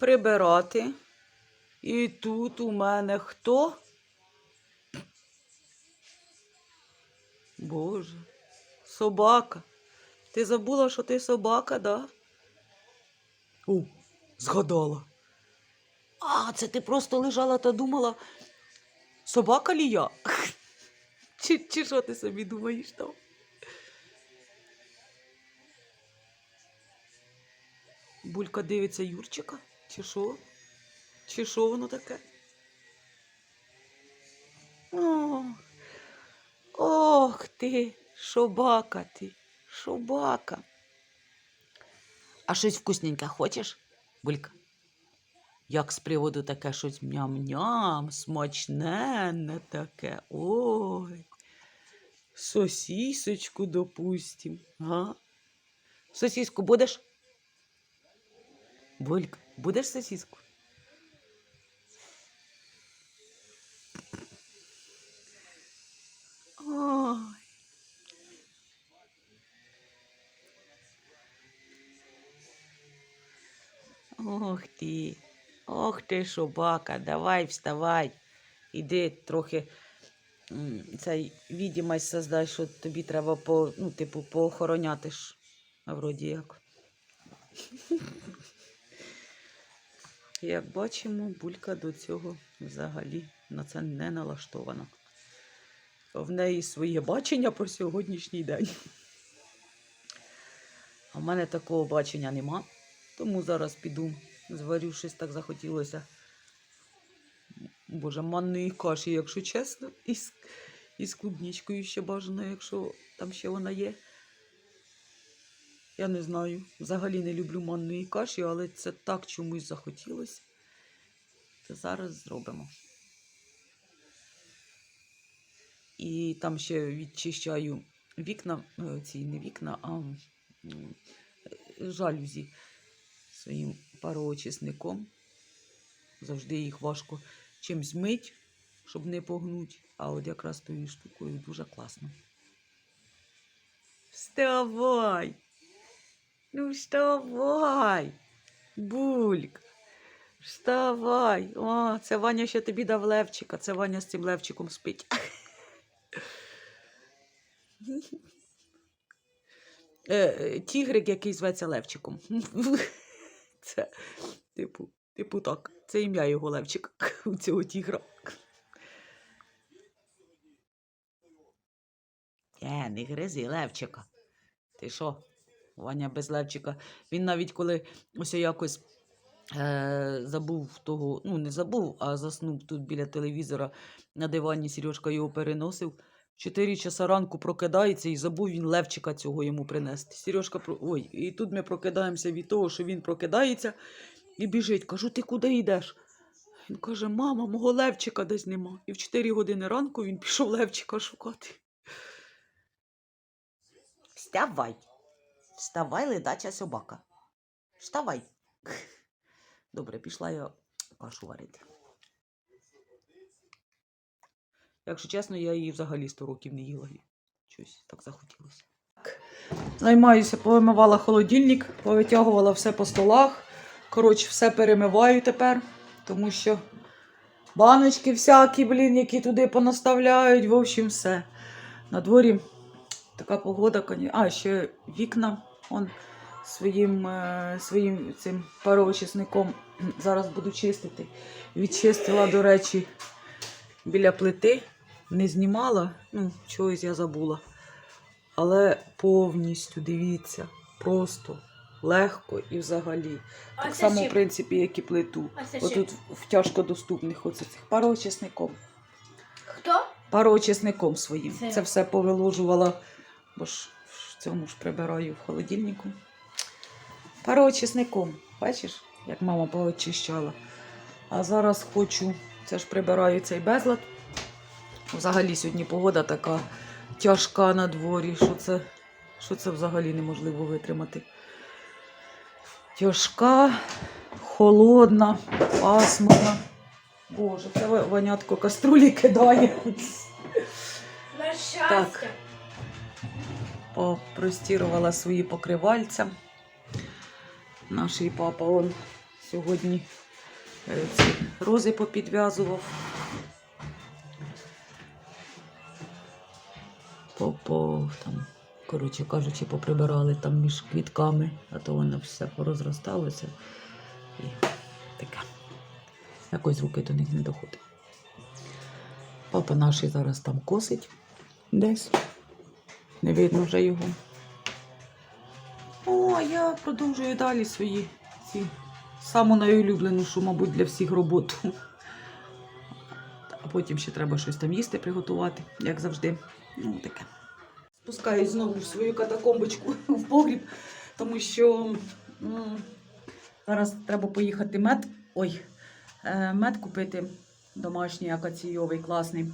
прибирати. І тут у мене хто? Боже, собака. Ти забула, що ти собака, да? О, згадала. А, це ти просто лежала та думала, собака лі я? Чи, чи що ти собі думаєш там? Булька дивиться Юрчика? Чи що? Чи що воно таке? О, ох ти, шобака ти, шобака. А щось вкусненьке хочеш, Булька? Як з приводу таке щось ням-ням, смачне не таке. Ой. Сосісочку допустим. Га? Сосіску будеш? Булька, будеш сосиску? Ой. Ох ти, ох ти, собака, давай вставай. Іди трохи цей відімась создай, що тобі треба по, ну, типу, поохороняти ж. А вроді як. Як бачимо, булька до цього взагалі на це не налаштована. В неї своє бачення про сьогоднішній день. А в мене такого бачення нема. Тому зараз піду, зварю так захотілося. Боже, манної каші, якщо чесно, із, із клубничкою ще бажано, якщо там ще вона є. Я не знаю. Взагалі не люблю манної каші, але це так чомусь захотілося. Це зараз зробимо. І там ще відчищаю вікна, е, ці не вікна, а жалюзі своїм пароочисником. Завжди їх важко чимсь мить, щоб не погнуть. А от якраз тою штукою дуже класно. Вставай! Ну, вставай, бульк. Вставай. О, це Ваня ще тобі дав левчика. Це Ваня з цим левчиком спить. Е, Тігрик, який зветься Левчиком. Це, типу, типу так. Це ім'я його Левчик у цього тігра. Е, не гризи Левчика. Ти що? Ваня без. Він навіть коли ось якось е, забув того, ну не забув, а заснув тут біля телевізора на дивані, Сережка його переносив. 4 часа ранку прокидається і забув він Левчика цього йому принести. Сережка про. Ой, і тут ми прокидаємося від того, що він прокидається і біжить. Кажу, ти куди йдеш? Він каже: Мама, мого Левчика десь нема. І в 4 години ранку він пішов Левчика шукати. Вставай. Вставай, ледача собака. Вставай. Добре, пішла я кашу варити. Якщо чесно, я її взагалі 100 років не їла. Щось так захотілося. Займаюся, повимивала холодильник, повитягувала все по столах. Коротше, все перемиваю тепер, тому що баночки всякі, блін, які туди понаставляють, в общем, все. На дворі така погода, коні- а ще вікна он своїм, е, своїм цим пароочисником зараз буду чистити. Відчистила, до речі, біля плити, не знімала, ну, чогось я забула. Але повністю дивіться, просто легко і взагалі. Так само, в принципі, як і плиту. Отут в тяжкодоступних оцих пароочисником. Хто? Пароочисником своїм. Це- Це все повиложувала, бо ж цьому ж прибираю в холодильнику. Пароочисником. Бачиш, як мама поочищала. А зараз хочу, це ж прибираю цей безлад. Взагалі сьогодні погода така тяжка на дворі, що це, що це взагалі неможливо витримати. Тяжка, холодна, пасмурна. Боже, це Ванятко каструлі кидає. На щастя. Так. Попростірувала свої покривальця. Наш папа он сьогодні е, ці рози попідв'язував. По, по, там, коротше кажучи, поприбирали там між квітками, а то воно все порозросталося. І таке. Якось руки до них не доходить. Папа наш зараз там косить десь. Не видно вже його. О, а я продовжую далі свої ці саму найулюбленішу, мабуть, для всіх роботу. А потім ще треба щось там їсти приготувати, як завжди. Ну, таке. Спускаюсь знову в свою катакомбочку в погріб, тому що м, зараз треба поїхати мед. Ой, е, мед купити домашній акаційовий, класний.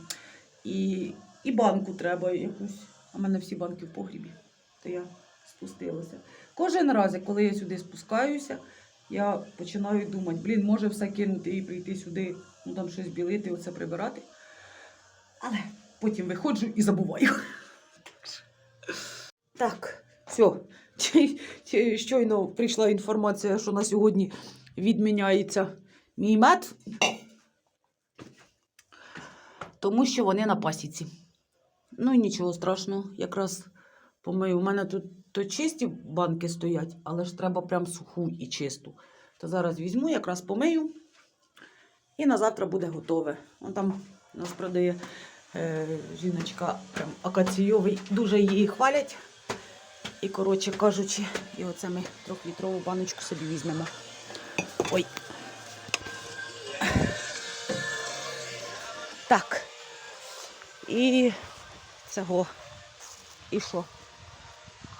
І, і банку треба якусь. В мене всі банки в погрібі. То я спустилася. Кожен раз, коли я сюди спускаюся, я починаю думати, блін, може все кинути і прийти сюди, ну там щось білити, оце прибирати. Але потім виходжу і забуваю. Так, все. Щойно прийшла інформація, що на сьогодні відміняється мій мед, тому що вони на пасіці. Ну, нічого страшного, якраз помию. У мене тут то чисті банки стоять, але ж треба прям суху і чисту. То зараз візьму, якраз помию, і на завтра буде готове. Вон там у нас продає е, жіночка прям акаційовий, дуже її хвалять. І, коротше кажучи, і оце ми трьохлітрову баночку собі візьмемо. Ой. Так. І цього. І що?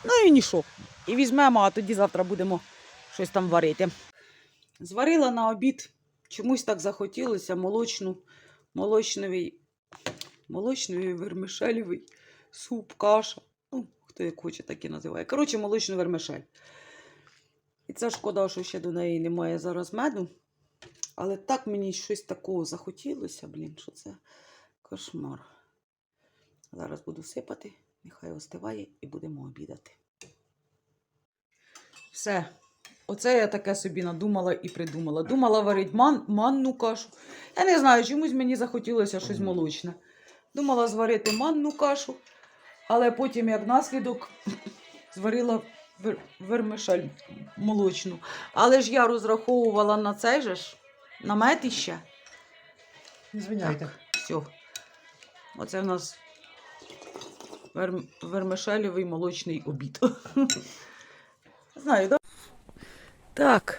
Ну і нічого. І візьмемо, а тоді завтра будемо щось там варити. Зварила на обід. Чомусь так захотілося молочну, молочновий, молочновий вермишелевий суп, каша. Ну, хто як хоче, так і називає. Коротше, молочну вермишель. І це шкода, що ще до неї немає зараз меду. Але так мені щось такого захотілося, блін, що це кошмар. Зараз буду сипати, нехай остиває і будемо обідати. Все. Оце я таке собі надумала і придумала. Думала варити ман, манну кашу. Я не знаю, чомусь мені захотілося щось молочне. Думала зварити манну кашу, але потім, як наслідок, зварила вер- вермишель молочну. Але ж я розраховувала на цей же ж, на мед іще. Звиняйте. Все. Оце в нас вер... вермишелевий молочний обід. Знаю, да? Так.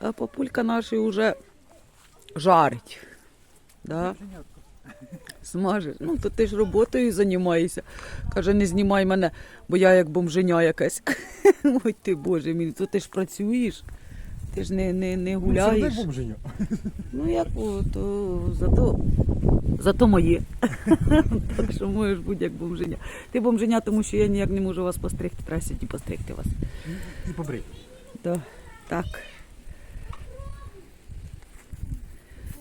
А папулька наш вже жарить. Да? Смажить. Ну, то ти ж роботою займаєшся. Каже, не знімай мене, бо я як бомженя якась. Ой ти Боже мій, то ти ж працюєш. Ти ж не, не, не гуляєш. Ну, бомженю. Ну, як то зато, зато моє. так що можеш бути як бомженя. Ти бомженя, тому що я ніяк не можу вас постригти. Треба сьогодні постригти вас. І побрий. Да. Так.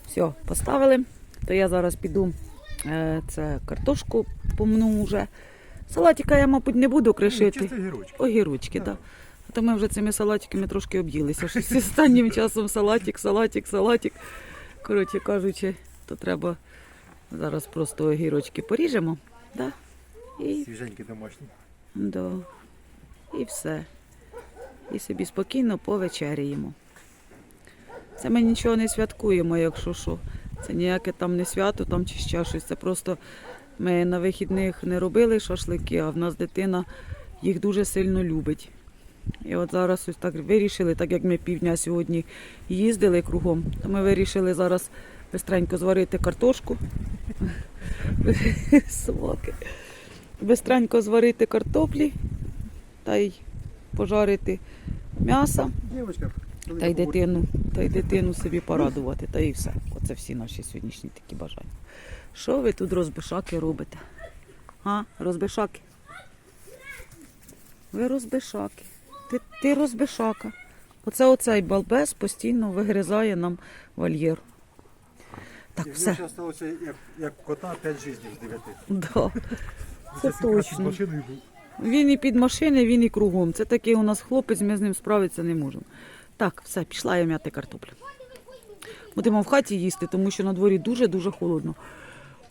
Все, поставили. То я зараз піду е, це картошку помну вже Салатика я, мабуть, не буду кришити. Чисто гірочки. Огірочки, так. Да. А то ми вже цими салатиками трошки об'їлися. Щось останнім часом салатик, салатик, салатик. Коротше кажучи, то треба зараз просто огірочки поріжемо. Да? І, Свіженькі домашні. да. і все. І собі спокійно повечеряємо. Це ми нічого не святкуємо, якщо що. Це ніяке там не свято там чи ще щось. Це просто ми на вихідних не робили шашлики, а в нас дитина їх дуже сильно любить. І от зараз ось так вирішили, так як ми півдня сьогодні їздили кругом, то ми вирішили зараз бистренько зварити картошку. Собаки. Бистренько зварити картоплі та й пожарити м'ясо. Та й дитину, та й дитину собі порадувати, та і все. Оце всі наші сьогоднішні такі бажання. Що ви тут розбишаки робите? А, розбишаки? Ви розбишаки. Ти, ти розбишака. Оце оцей балбес постійно вигризає нам вольєр. Так, І все. ще як, як кота, 5 жизнів з 9. Да. Це точно. Він і під машини, він і кругом. Це такий у нас хлопець, ми з ним справитися не можемо. Так, все, пішла я м'яти картоплю. Будемо в хаті їсти, тому що на дворі дуже-дуже холодно.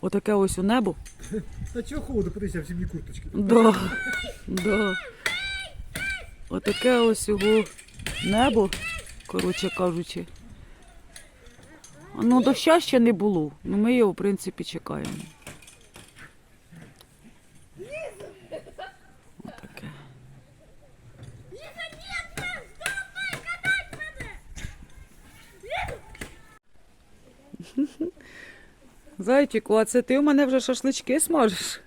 Отаке ось у небо. Та чого холоду, подивися, в сім'ї курточки. Да, да. Отаке ось його небо, коротше кажучи. Ну, доща ще не було. Ну, ми його, в принципі, чекаємо. Отаке. Зайчику, а це ти у мене вже шашлички смажеш?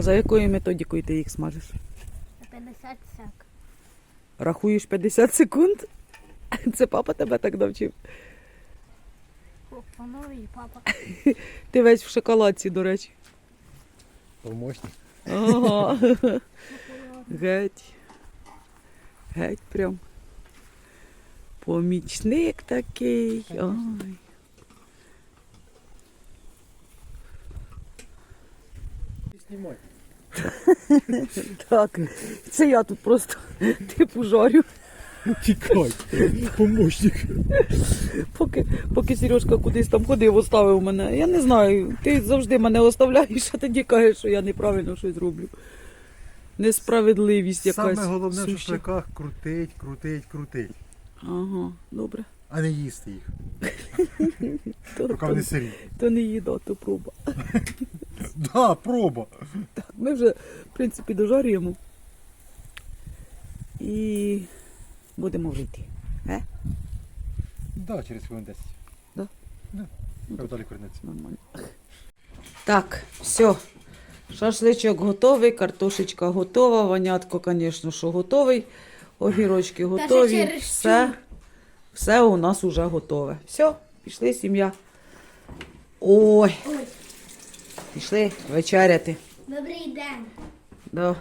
А за якою методикою ти їх смажеш? 50 сек. Рахуєш 50 секунд? Це папа тебе так навчив. Пановий папа. Ти весь в шоколадці, до речі. Помощник. Ага. Геть. Геть прям. Помічник такий. Ой. Знімай. Так, це я тут просто типу жарю. Тікай. Помощник. Поки, поки Сережка кудись там ходив, оставив мене. Я не знаю, ти завжди мене оставляєш, а тоді кажеш, що я неправильно щось роблю. Несправедливість якась. Саме головне в шашликах крутить, крутить, крутить. Ага, добре. А не їсти їх. То, Поки то, то не їда, то проба. Да, проба. Так, ми вже, в принципі, дожарюємо. І будемо вже йти. Е? Да, через хвилин 10. Да? Да. Хай далі корнеться. Нормально. Так, все. Шашличок готовий, картошечка готова, ванятко, звісно, що готовий. Огірочки готові. через Все, все у нас уже готове. Все, пішли сім'я. Ой, Ой, пішли вечеряти. добрий день. Да.